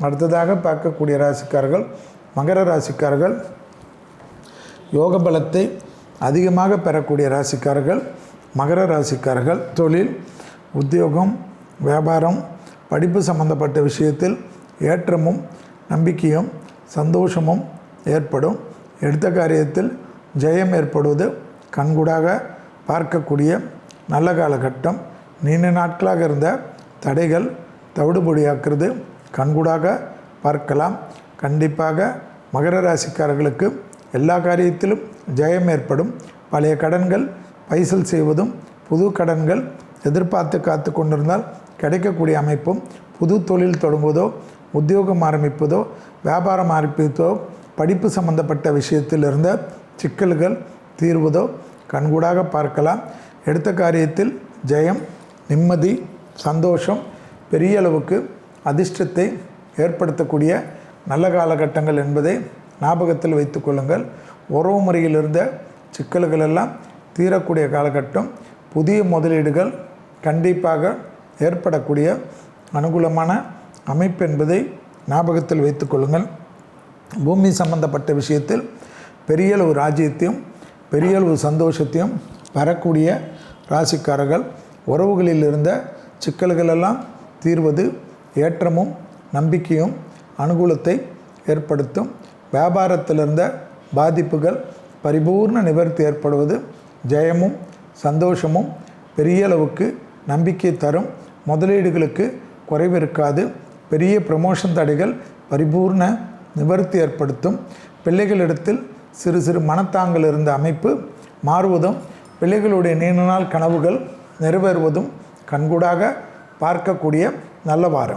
அடுத்ததாக பார்க்கக்கூடிய ராசிக்காரர்கள் மகர ராசிக்காரர்கள் யோக பலத்தை அதிகமாக பெறக்கூடிய ராசிக்காரர்கள் மகர ராசிக்காரர்கள் தொழில் உத்தியோகம் வியாபாரம் படிப்பு சம்பந்தப்பட்ட விஷயத்தில் ஏற்றமும் நம்பிக்கையும் சந்தோஷமும் ஏற்படும். எடுத்த காரியத்தில் ஜெயம் ஏற்படுவது கண்கூடாக பார்க்கக்கூடிய நல்ல காலகட்டம். நீண்ட நாட்களாக இருந்த தடைகள் தவிடுபொடியாக்குறது கண்கூடாக பார்க்கலாம். கண்டிப்பாக மகர ராசிக்காரர்களுக்கு எல்லா காரியத்திலும் ஜெயம் ஏற்படும். பழைய கடன்கள் பைசல் செய்வதும் புது கடன்கள் எதிர்பார்த்து காத்து கொண்டிருந்தால் கிடைக்கக்கூடிய அமைப்பும் புது தொழில் தொடங்குவதோ உத்தியோகம் ஆரம்பிப்பதோ வியாபாரம் ஆரம்பிப்பதோ படிப்பு சம்பந்தப்பட்ட விஷயத்தில் இருந்த சிக்கல்கள் தீர்வதோ கண்கூடாக பார்க்கலாம். எடுத்த காரியத்தில் ஜெயம் நிம்மதி சந்தோஷம் பெரிய அளவுக்கு அதிர்ஷ்டத்தை ஏற்படுத்தக்கூடிய நல்ல காலகட்டங்கள் என்பதை ஞாபகத்தில் வைத்துக்கொள்ளுங்கள் உறவு முறையில் இருந்த சிக்கல்கள் எல்லாம் தீரக்கூடிய காலகட்டம். புதிய முதலீடுகள் கண்டிப்பாக ஏற்படக்கூடிய அனுகூலமான அமைப்பு என்பதை ஞாபகத்தில் வைத்துக்கொள்ளுங்கள் பூமி சம்பந்தப்பட்ட விஷயத்தில் பெரிய அளவு ராஜ்யத்தையும் பெரிய அளவு சந்தோஷத்தையும் பெறக்கூடிய ராசிக்காரர்கள் உறவுகளில் இருந்த சிக்கல்களெல்லாம் தீர்வது ஏற்றமும் நம்பிக்கையும் அனுகூலத்தை ஏற்படுத்தும். வியாபாரத்தில் இருந்த பாதிப்புகள் பரிபூர்ண நிவர்த்தி ஏற்படுவது ஜெயமும் சந்தோஷமும் பெரிய அளவுக்கு நம்பிக்கை தரும். முதலீடுகளுக்கு குறைவு இருக்காது. பெரிய ப்ரமோஷன் தடைகள் பரிபூர்ண நிவர்த்தி ஏற்படுத்தும். பிள்ளைகளிடத்தில் சிறு சிறு மனத்தாங்கல் இருந்த அமைப்பு மாறுவதும் பிள்ளைகளுடைய நீண்ட நாள் கனவுகள் நிறைவேறுவதும் கண்கூடாக பார்க்கக்கூடிய நல்ல வாரம்.